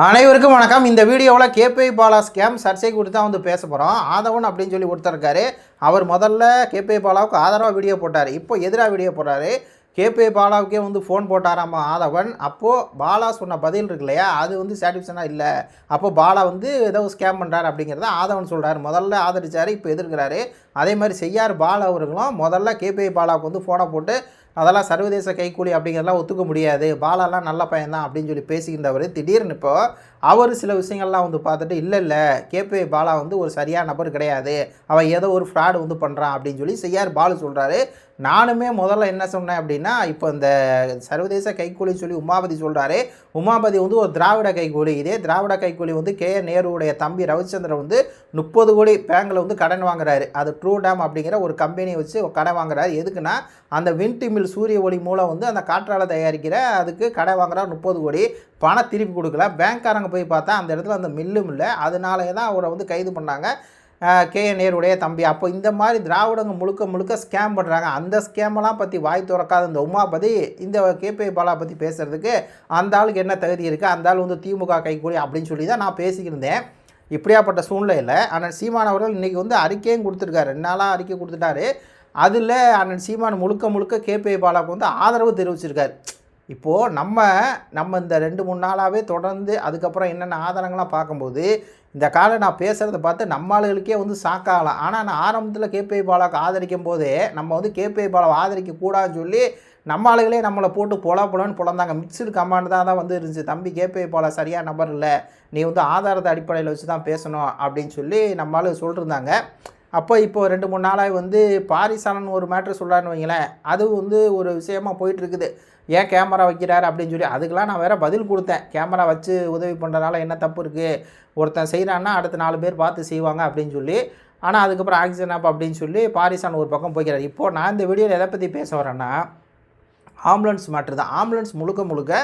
அனைவருக்கும் வணக்கம். இந்த வீடியோவில் கேபி பாலா ஸ்கேம் சர்ச்சை கொடுத்து தான் வந்து பேச போகிறோம் ஆதவன் அப்படின்னு சொல்லி ஒருத்தர் இருக்காரு. அவர் முதல்ல கேபி பாலாவுக்கு ஆதரவாக வீடியோ போட்டார். இப்போ எதிராக வீடியோ போடுறாரு. கேபி பாலாவுக்கே வந்து ஃபோன் போட்டாராமா ஆதவன்? அப்போது பாலா சொன்ன பதில் இருக்கு இல்லையா? அது வந்து சாட்டிஸ்ஃபேக்ஷனாக இல்லை. அப்போது பாலா வந்து ஏதோ ஸ்கேம் பண்ணுறாரு அப்படிங்கிறத ஆதவன் சொல்கிறார் முதல்ல ஆதரிச்சார் இப்போ எதிர்க்கிறாரு. அதே மாதிரி செய்யார் பாலா அவர்களும் முதல்ல கேபி பாலாவுக்கு வந்து ஃபோனை போட்டு அதெல்லாம் சர்வதேச கைக்கூலி அப்படிங்கிறதெல்லாம் ஒத்துக்க முடியாது. பாலாலாம் நல்ல பையன்தான் அப்படின்னு சொல்லி பேசிக்கின்றவர் திடீர்னு இப்போ அவர் சில விஷயங்கள்லாம் வந்து பார்த்துட்டு இல்லை இல்லை கேபிஐ பாலா வந்து ஒரு சரியான நபர் கிடையாது. அவன் ஏதோ ஒரு ஃப்ராடு வந்து பண்ணுறான் அப்படின்னு சொல்லி செய்யார் பாலு சொல்கிறாரு நானுமே முதல்ல என்ன சொன்னேன் அப்படின்னா இப்போ இந்த சர்வதேச கைக்கூலி சொல்லி உமாபதி சொல்கிறாரு உமாபதி வந்து ஒரு திராவிட கைக்கூலி. இதே திராவிட கைக்கூலி வந்து கே. நேருடைய தம்பி ரவிச்சந்திரன் வந்து முப்பது கோடி பேங்கில் வந்து கடன் வாங்குறாரு. அது ட்ரூ டேம் அப்படிங்கிற ஒரு கம்பெனியை வச்சு கடன் வாங்குறாரு. எதுக்குன்னா அந்த விண்ட் மில் சூரிய ஒளி மூலம் வந்து அந்த காற்றாலை தயாரிக்கிற அதுக்கு கடை வாங்குறாரு முப்பது கோடி. பணம் திருப்பி கொடுக்கல. பேங்க்காரங்க போய் பார்த்தா அந்த இடத்துல அந்த மில்லும் இல்லை. அதனாலே தான் அவரை வந்து கைது பண்ணாங்க. கே நேருடைய தம்பி. அப்போ இந்த மாதிரி திராவிடங்க முழுக்க முழுக்க ஸ்கேம் பண்ணுறாங்க அந்த ஸ்கேமெல்லாம் பற்றி வாய் திறக்காத இந்த உமாபதி இந்த கேபி பாலா பற்றி பேசுகிறதுக்கு அந்த ஆளுக்கு என்ன தகுதி இருக்குது அந்த ஆள் வந்து திமுக கைக்கூலி அப்படின்னு சொல்லி தான் நான் பேசிக்கிருந்தேன். இப்படியாப்பட்ட சூழ்நிலையில் அண்ணன் சீமான் அவர்கள் இன்றைக்கி வந்து அறிக்கையும் கொடுத்துருக்காரு. ரெண்டு நாளாக அறிக்கை கொடுத்துட்டாரு. அதில் அண்ணன் சீமான் முழுக்க முழுக்க கேபிஐ பாலாவுக்கு வந்து ஆதரவு தெரிவிச்சிருக்காரு. இப்போது நம்ம நம்ம இந்த ரெண்டு மூணு நாளாகவே தொடர்ந்து அதுக்கப்புறம் என்னென்ன ஆதாரங்கள்லாம் பார்க்கும்போது இந்த காலை நான் பேசுகிறத பார்த்து நம்ம ஆளுகளுக்கே வந்து சாக்காகலாம். ஆனால் நான் ஆரம்பத்தில் கேபி பாலாவுக்கு ஆதரிக்கும் போதே நம்ம வந்து கேபி பாலாவை ஆதரிக்க கூடாதுன்னு சொல்லி நம்ம ஆளுகளே நம்மளை போட்டு பொல பொலன்னு புலந்தாங்க மிக்சடு கமாண்ட் தான் தான் வந்து இருந்துச்சு. தம்பி கேபி பாலா சரியான நபர் இல்லை. நீ வந்து ஆதாரத்தை அடிப்படையில் வச்சு தான் பேசணும் அப்படின்னு சொல்லி நம்ம ஆளு சொல்லியிருந்தாங்க அப்போ இப்போ ரெண்டு மூணு நாளாக வந்து பாரிசாலன் ஒரு மேட்ரு சொல்கிறான்னு வைங்களேன். அது வந்து ஒரு விஷயமா போயிட்டுருக்குது ஏன் கேமரா வைக்கிறாரு அப்படின்னு சொல்லி அதுக்கெலாம் நான் வேறு பதில் கொடுத்தேன். கேமரா வச்சு உதவி பண்ணுறதுனால என்ன தப்பு இருக்குது ஒருத்தன் செய்கிறான்னா அடுத்த நாலு பேர் பார்த்து செய்வாங்க அப்படின்னு சொல்லி ஆனால் அதுக்கப்புறம் ஆக்சிஜன் ஆப் அப்படின்னு சொல்லி பாரிசான் ஒரு பக்கம் போய்க்கிறார். இப்போது நான் இந்த வீடியோவில் எதை பற்றி பேச வரேன்னா ஆம்புலன்ஸ் மேட்ரு தான். ஆம்புலன்ஸ் முழுக்க முழுக்க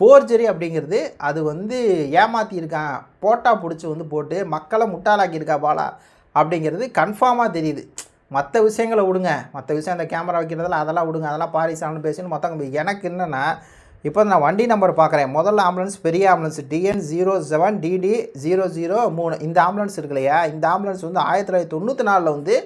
ஃபோர்ஜரி அப்படிங்கிறது அது வந்து ஏமாற்றியிருக்கான் போட்டா பிடிச்சி வந்து போட்டு மக்களை முட்டாளாக்கியிருக்கா பாலா? அப்படிங்கிறது கன்ஃபார்மாக தெரியுது. மற்ற விஷயங்களை விடுங்க. மற்ற விஷயம் அந்த கேமரா வைக்கிறதெல்லாம் அதெல்லாம் விடுங்க. அதெல்லாம் பாரிசாலன்னு பேசின்னு மொத்தம் எனக்கு என்னென்னா இப்போ நான் வண்டி நம்பர் பார்க்குறேன் முதல்ல ஆம்புலன்ஸ் பெரிய ambulance TN zero seven TD zero zero மூணு. இந்த ஆம்புலன்ஸ் இருக்கு இல்லையா? இந்த ஆம்புலன்ஸ் வந்து ஆயிரத்தி தொள்ளாயிரத்தி தொண்ணூற்றி நாலில் வந்து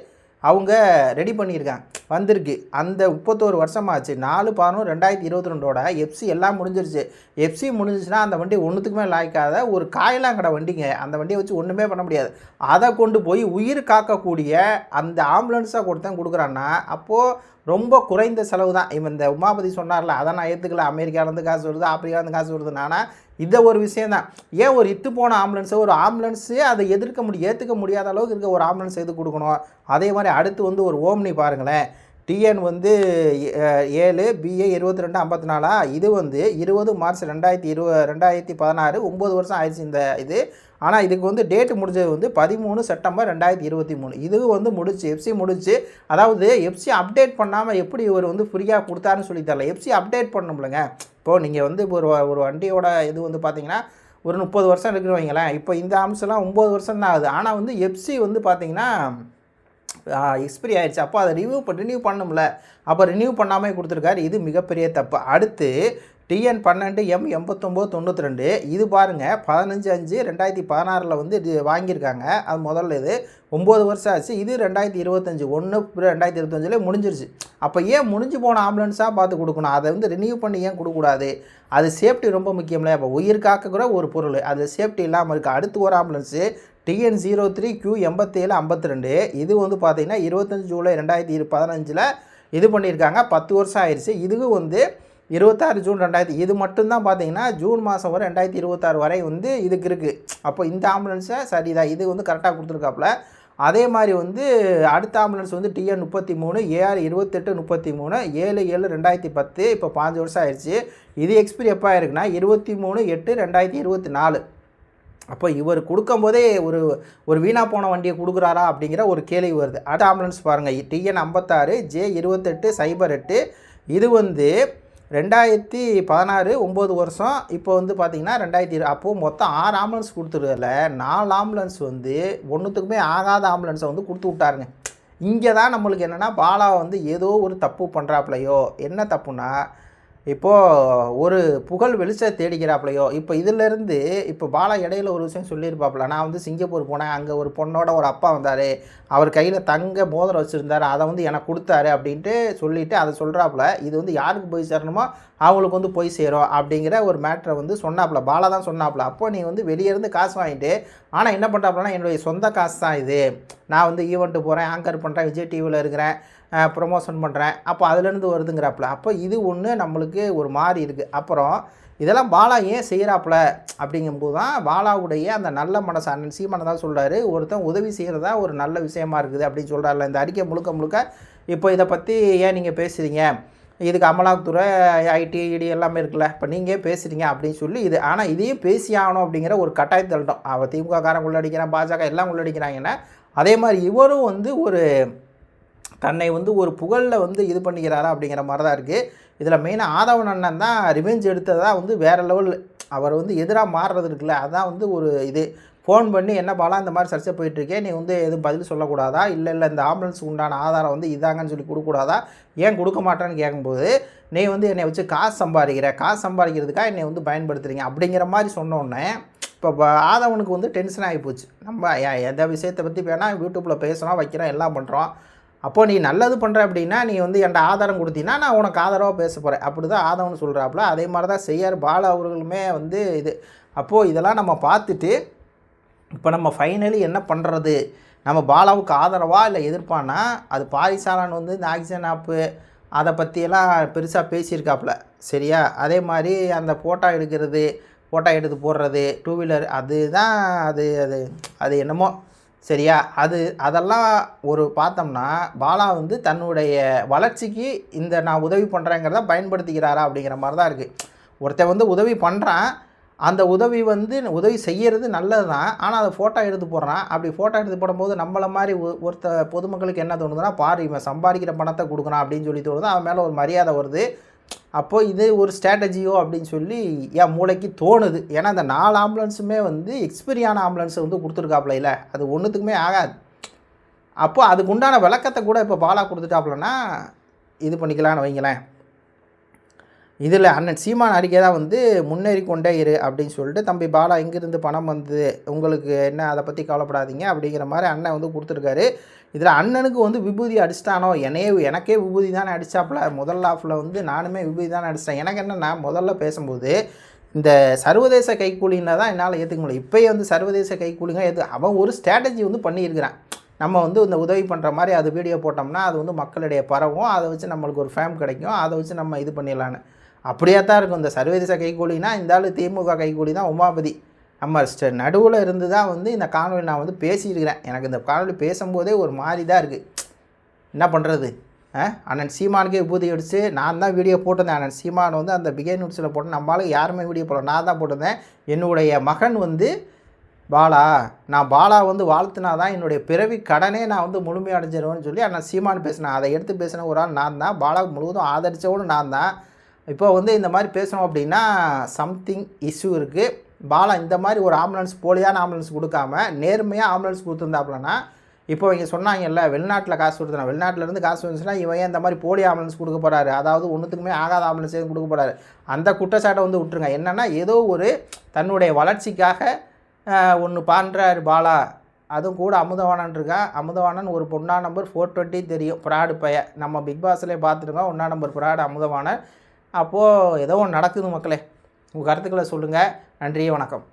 அவங்க ரெடி பண்ணியிருக்காங்க. வந்திருக்கு. அந்த முப்பத்தோரு வருஷமாச்சு. நாலு பதினொன்று ரெண்டாயிரத்தி இருபத்தி ரெண்டோட எஃப்சி எல்லாம் முடிஞ்சிருச்சு. எஃப்சி முடிஞ்சிச்சுன்னா அந்த வண்டி ஒன்றுத்துக்குமே லாய்க்காத ஒரு காயெல்லாம் கடை வண்டிங்க. அந்த வண்டியை வச்சு ஒன்றுமே பண்ண முடியாது. அதை கொண்டு போய் உயிர் காக்கக்கூடிய அந்த ஆம்புலன்ஸாக கொடுத்தேன் கொடுக்குறான்னா அப்போது ரொம்ப குறைந்த செலவு தான் இவன் இந்த உமாபதி சொன்னார்ல அதை நான் ஏற்றுக்கல அமெரிக்காலேருந்து காசு வருது ஆப்பிரிக்காலேருந்து காசு வருது நானா இதை ஒரு விஷயம் தான். ஏன் ஒரு இத்து போன ஆம்புலன்ஸை ஒரு ஆம்புலன்ஸே அதை எதிர்க்க முடியும் ஏற்றுக்க முடியாத அளவுக்கு இருக்க ஒரு ஆம்புலன்ஸ் எது கொடுக்கணும்? அதே மாதிரி அடுத்து வந்து ஒரு ஓம்னி பாருங்களேன். டிஎன் வந்து ஏழு பிஏ இருபத்தி ரெண்டு ஐம்பத்தி நாலா இது வந்து இருபது மார்ச் ரெண்டாயிரத்தி இருவ ரெண்டாயிரத்தி பதினாறு ஒம்பது வருஷம் ஆயிடுச்சு இந்த இது. ஆனால் இதுக்கு வந்து டேட் முடிஞ்சது வந்து பதிமூணு செப்டம்பர் ரெண்டாயிரத்தி இருபத்தி மூணு. இது வந்து முடிச்சு எஃப்சி முடிச்சு அதாவது எஃப்சி அப்டேட் பண்ணாமல் எப்படி இவர் வந்து ஃப்ரீயாக கொடுத்தாருன்னு சொல்லி தரல எஃப்சி அப்டேட் பண்ணணும்லங்க. இப்போது நீங்கள் வந்து இப்போ ஒரு ஒரு வண்டியோட இது வந்து பார்த்தீங்கன்னா ஒரு முப்பது வருஷம் இருக்குன்னு வைங்களேன். இப்போ இந்த அம்சம்லாம் ஒம்பது வருஷம் தான் ஆகுது. ஆனால் வந்து எஃப்சி வந்து பார்த்தீங்கன்னா எக்ஸ்பிரி ஆயிடுச்சு. அப்போ அதை ரினியூ பண்ணி ரினியூ பண்ணும்ல அப்போ ரினியூ பண்ணாமல் கொடுத்துருக்காரு. இது மிகப்பெரிய தப்பு. அடுத்து டிஎன் பன்னெண்டு எம் எண்பத்தொம்போது தொண்ணூற்றி ரெண்டு இது பாருங்கள் பதினஞ்சு அஞ்சு ரெண்டாயிரத்தி பதினாறில் வந்து இது வாங்கியிருக்காங்க. அது முதல்ல இது. ஒம்பது வருஷம் ஆச்சு. இது ரெண்டாயிரத்தி இருபத்தஞ்சி. ஒன்று ரெண்டாயிரத்தி இருபத்தஞ்சிலே முடிஞ்சிருச்சு. அப்போ ஏன் முடிஞ்சு போன ஆம்புலன்ஸாக பார்த்து கொடுக்கணும்? அதை வந்து ரினியூ பண்ணி ஏன் கொடுக்கக்கூடாது? அது சேஃப்டி ரொம்ப முக்கியம்ல. அப்போ உயிர் காக்கக்கூட ஒரு பொருள். அது சேஃப்டி இல்லாமல் இருக்குது அடுத்து ஒரு ambulance TN zero three Q எண்பத்தேழு ஐம்பத்தி ரெண்டு இது வந்து பார்த்தீங்கன்னா இருபத்தஞ்சி ஜூலை ரெண்டாயிரத்தி இரு பதினஞ்சில் இது பண்ணியிருக்காங்க. பத்து வருஷம் ஆயிடுச்சு இதுவும் வந்து இருபத்தாறு ஜூன் ரெண்டாயிரத்தி இது மட்டும்தான் பார்த்தீங்கன்னா ஜூன் மாதம் வரை ரெண்டாயிரத்தி இருபத்தாறு வரை வந்து இதுக்கு இருக்குது அப்போ இந்த ஆம்புலன்ஸை சரிதான் இது வந்து கரெக்டாக கொடுத்துருக்காப்புல. அதே மாதிரி வந்து அடுத்த ஆம்புலன்ஸ் வந்து டிஎன் முப்பத்தி மூணு ஏஆர் இருபத்தெட்டு முப்பத்தி மூணு ஏழு ஏழு ரெண்டாயிரத்தி பத்து இப்போ பாஞ்சு வருஷம் ஆயிடுச்சு இது எக்ஸ்பிரி எப்போ ஆயிருக்குன்னா இருபத்தி மூணு எட்டு ரெண்டாயிரத்தி இருபத்தி நாலு. அப்போ இவர் கொடுக்கும்போதே ஒரு ஒரு வீணாக போன வண்டியை கொடுக்குறாரா அப்படிங்கிற ஒரு கேள்வி வருது. அடுத்த ஆம்புலன்ஸ் பாருங்கள் டிஎன் ஐம்பத்தாறு ஜே இருபத்தெட்டு சைபர் எட்டு. இது வந்து ரெண்டாயிரத்தி பதினாறு ஒம்பது வருஷம். இப்போ வந்து பார்த்தீங்கன்னா ரெண்டாயிரத்தி இரு அப்போது மொத்தம் ஆறு ஆம்புலன்ஸ் கொடுத்துருக்கல. நாலு ஆம்புலன்ஸ் வந்து ஒன்றுத்துக்குமே ஆகாத ஆம்புலன்ஸை வந்து கொடுத்து விட்டாருங்க. இங்கே தான் நம்மளுக்கு என்னென்னா பாலா வந்து ஏதோ ஒரு தப்பு பண்ணுறாப்புலையோ என்ன தப்புனா இப்போது ஒரு புகழ் வெளிச்ச தேடிக்கிறாப்புலையோ இப்போ இதிலேருந்து இப்போ பாலா இடையில ஒரு விஷயம் சொல்லியிருப்பாப்புல நான் வந்து சிங்கப்பூர் போனேன் அங்கே ஒரு பொண்ணோட ஒரு அப்பா வந்தார் அவர் கையில் தங்க மோதிரம் வச்சுருந்தாரு அதை வந்து எனக்கு கொடுத்தாரு அப்படின்ட்டு சொல்லிவிட்டு அதை சொல்கிறாப்புல இது வந்து யாருக்கு போய் சேரணுமோ அவங்களுக்கு வந்து போய் சேரும் அப்படிங்கிற ஒரு மேட்ரை வந்து சொன்னாப்புல பாலா தான் சொன்னாப்புல அப்போ நீ வந்து வெளியே இருந்து காசு வாங்கிட்டு ஆனால் என்ன பண்ணுறாப்புலன்னா என்னுடைய சொந்த காசு தான் இது. நான் வந்து ஈவெண்ட்டு போகிறேன் ஆங்கர் பண்ணுறேன் விஜய் டிவியில் இருக்கிறேன் ப்ரொமோஷன் பண்ணுறேன் அப்போ அதுலேருந்து வருதுங்கிறாப்புல. அப்போ இது ஒன்று நம்மளுக்கு ஒரு மாதிரி இருக்குது அப்புறம் இதெல்லாம் பாலா ஏன் செய்கிறாப்புல அப்படிங்கும்போது தான் பாலாவுடைய அந்த நல்ல மனசு அண்ணன் சீமனை தான் சொல்கிறாரு ஒருத்தன் உதவி செய்கிறதா ஒரு நல்ல விஷயமா இருக்குது அப்படின்னு சொல்கிறாருல இந்த அறிக்கை முழுக்க முழுக்க இப்போ இதை பற்றி ஏன் நீங்கள் பேசுகிறீங்க இதுக்கு அமலாக்கத்துறை ஐடி இடி எல்லாமே இருக்குல்ல. இப்போ நீங்கள் பேசுகிறீங்க அப்படின்னு சொல்லி இது ஆனால் இதையும் பேசி ஆகணும் அப்படிங்கிற ஒரு கட்டாயத்தள்ளிட்டோம் அவள் திமுக காரன் உள்ளடிக்கிறான் பாஜக எல்லாம் உள்ளடிக்கிறாங்கன்னா அதே மாதிரி இவரும் வந்து ஒரு தன்னை வந்து ஒரு புகழில் வந்து இது பண்ணிக்கிறாரா அப்படிங்கிற மாதிரி தான் இருக்குது இதில் மெயினாக ஆதவன் அண்ணன் தான் ரிவெஞ்ச் எடுத்ததாக வந்து வேறு லெவல் அவர் வந்து எதிராக மாறுறது இருக்குல்ல அதான் வந்து ஒரு இது. ஃபோன் பண்ணி என்ன பாலா இந்த மாதிரி சர்ச்சை போயிட்டுருக்கே நீ வந்து எதுவும் பதில் சொல்லக்கூடாதா? இல்லை இல்லை இந்த ஆம்புலன்ஸ் உண்டான ஆதாரம் வந்து இதாங்கன்னு சொல்லி கொடுக்கூடாதா ஏன் கொடுக்க மாட்டேன்னு கேட்கும்போது நீ வந்து என்னை வச்சு காசு சம்பாதிக்கிற காசு சம்பாதிக்கிறதுக்காக என்னை வந்து பயன்படுத்துகிறீங்க அப்படிங்கிற மாதிரி சொன்னோடனே இப்போ ஆதவனுக்கு வந்து டென்ஷன் ஆகி போச்சு. நம்ம எந்த விஷயத்தை பற்றி வேணால் யூடியூப்பில் பேசுகிறோம் வைக்கிறோம் எல்லாம் பண்ணுறோம் அப்போது நீ நல்லது பண்ணுற அப்படின்னா நீ வந்து என்கிட்ட ஆதாரம் கொடுத்தீங்கன்னா நான் உனக்கு ஆதரவாக பேச போகிறேன் அப்படி தான் ஆதவன் சொல்கிறாப்புல அதே மாதிரி தான் செய்யார் பாலா அவர்களுமே வந்து இது. அப்போது இதெல்லாம் நம்ம பார்த்துட்டு இப்போ நம்ம ஃபைனலி என்ன பண்ணுறது நம்ம பாலாவுக்கு ஆதரவாக இல்லை எதிர்ப்பானா? அது பாரிசாலன் வந்து இந்த ஆக்சிஜன் ஆப்பு அதை பற்றியெல்லாம் பெருசாக பேசியிருக்காப்புல. சரியா? அதே மாதிரி அந்த ஃபோட்டோ எடுக்கிறது ஃபோட்டோ எடுத்து போடுறது டூ வீலர் அதுதான் அது அது அது என்னமோ. சரியா? அது அதெல்லாம் ஒரு பார்த்தோம்னா பாலா வந்து தன்னுடைய வளர்ச்சிக்கு இந்த நான் உதவி பண்ணுறேங்கிறத பயன்படுத்திக்கிறாரா அப்படிங்கிற மாதிரி தான் இருக்குது ஒருத்தன் வந்து உதவி பண்ணுறான் அந்த உதவி வந்து உதவி செய்கிறது நல்லது தான் ஆனால் அதை ஃபோட்டோ எடுத்து போடுறான். அப்படி ஃபோட்டோ எடுத்து போடும்போது நம்மளை மாதிரி ஒருத்த பொதுமக்களுக்கு என்ன தோணுதுன்னா பாரு இவன் சம்பாதிக்கிற பணத்தை கொடுக்குறான் அப்படின்னு சொல்லி தோணுது அவன் மேலே ஒரு மரியாதை வருது. அப்போது இது ஒரு ஸ்ட்ராட்டஜியோ அப்படின்னு சொல்லி என் மூளைக்கு தோணுது. ஏன்னா அந்த நாலு ஆம்புலன்ஸுமே வந்து எக்ஸ்பீரியான ஆம்புலன்ஸை வந்து கொடுத்துருக்காப்புல இல்லை. அது ஒன்றுத்துக்குமே ஆகாது. அப்போது அதுக்கு உண்டான விளக்கத்தை கூட இப்போ பாலா கொடுத்துட்டாப்புலன்னா இது பண்ணிக்கலான்னு வைங்களேன். இதில் அண்ணன் சீமான் அறிக்கை தான் வந்து முன்னேறி கொண்டே இரு அப்படின்னு சொல்லிட்டு தம்பி பாலா எங்கேருந்து பணம் வந்தது. உங்களுக்கு என்ன அதை பற்றி கவலைப்படாதீங்க. அப்படிங்கிற மாதிரி அண்ணன் வந்து கொடுத்துருக்காரு. இதில் அண்ணனுக்கு வந்து விபூதி அடிச்சிட்டானோ? என்னையே எனக்கே விபூதி தானே அடித்தாப்புல முதல் ஆஃபில் வந்து நானுமே விபூதி தானே அடிச்சிட்டேன். எனக்கு என்னென்னா முதல்ல பேசும்போது இந்த சர்வதேச கைக்கூலின்னா தான் என்னால் ஏற்றுக்க முடியல இப்போயே வந்து சர்வதேச கைக்கூலிங்க எது அவன் ஒரு ஸ்ட்ராட்டஜி வந்து பண்ணியிருக்கிறான். நம்ம வந்து இந்த உதவி பண்ணுற மாதிரி அது வீடியோ போட்டோம்னா அது வந்து மக்களுடைய பரவும். அதை வச்சு நம்மளுக்கு ஒரு ஃபேம் கிடைக்கும். அதை வச்சு நம்ம இது பண்ணிடலான்னு. அப்படியே தான் இருக்கும். இந்த சர்வதேச கைகூலினா இந்த ஆள் திமுக கைக்கூலி தான் உமாபதி. நம்ம நடுவில் இருந்து தான் வந்து இந்த காணொலி நான் வந்து பேசியிருக்கிறேன். எனக்கு இந்த காணொலி பேசும்போதே ஒரு மாதிரி தான் இருக்குது என்ன பண்ணுறது அண்ணன் சீமானுக்கே விபூதி அடித்து நான் தான் வீடியோ போட்டிருந்தேன். அண்ணன் சீமான் வந்து அந்த பிகே நூட்ஸில் போட்டு நம்மளால யாருமே வீடியோ போடல. நான் தான் போட்டிருந்தேன். என்னுடைய மகன் வந்து பாலா நான் பாலா வந்து வாழ்த்துனா தான் என்னுடைய பிறவி கடனே நான் வந்து முழுமையடைஞ்சிருவேன்னு சொல்லி அண்ணன் சீமான் பேசினேன். அதை எடுத்து பேசின ஒரு ஆள் நான் தான். பாலா முழுவதும் ஆதரித்தவனும் நான் தான். இப்போ வந்து இந்த மாதிரி பேசணும் அப்படின்னா சம்திங் இஷ்யூ இருக்குது பாலா இந்த மாதிரி ஒரு ஆம்புலன்ஸ் போலியான ஆம்புலன்ஸ் கொடுக்காம நேர்மையாக ஆம்புலன்ஸ் கொடுத்துருந்தாப்புலன்னா இப்போ இங்கே சொன்னாங்கல்ல வெளிநாட்டில் காசு கொடுத்தனா வெளிநாட்டிலேருந்து காசு வந்துச்சுன்னா இவன் இந்த மாதிரி போலி ஆம்புலன்ஸ் கொடுக்க போகிறாரு அதாவது ஒன்றுத்துக்குமே ஆகாத ஆம்புலன்ஸ் எதுவும் கொடுக்க போகிறாரு அந்த குற்றச்சாட்டை வந்து விட்டுருங்க. என்னென்னா ஏதோ ஒரு தன்னுடைய வளர்ச்சிக்காக ஒன்று பண்ணுறாரு பாலா. அதுவும் கூட அமுதவானன் இருக்கா? அமுதவானன் ஒரு பொண்ணா நம்பர் ஃபோர் டுவெண்ட்டி தெரியும். ப்ராடு பைய நம்ம பிக் பாஸ்லேயே பார்த்துருக்கோம் ஒன்றா நம்பர் ப்ராடு அமுதவானன் அப்போது ஏதோ ஒன்று நடக்குது மக்களே. உங்கள் கருத்துக்களை சொல்லுங்கள். நன்றி வணக்கம்.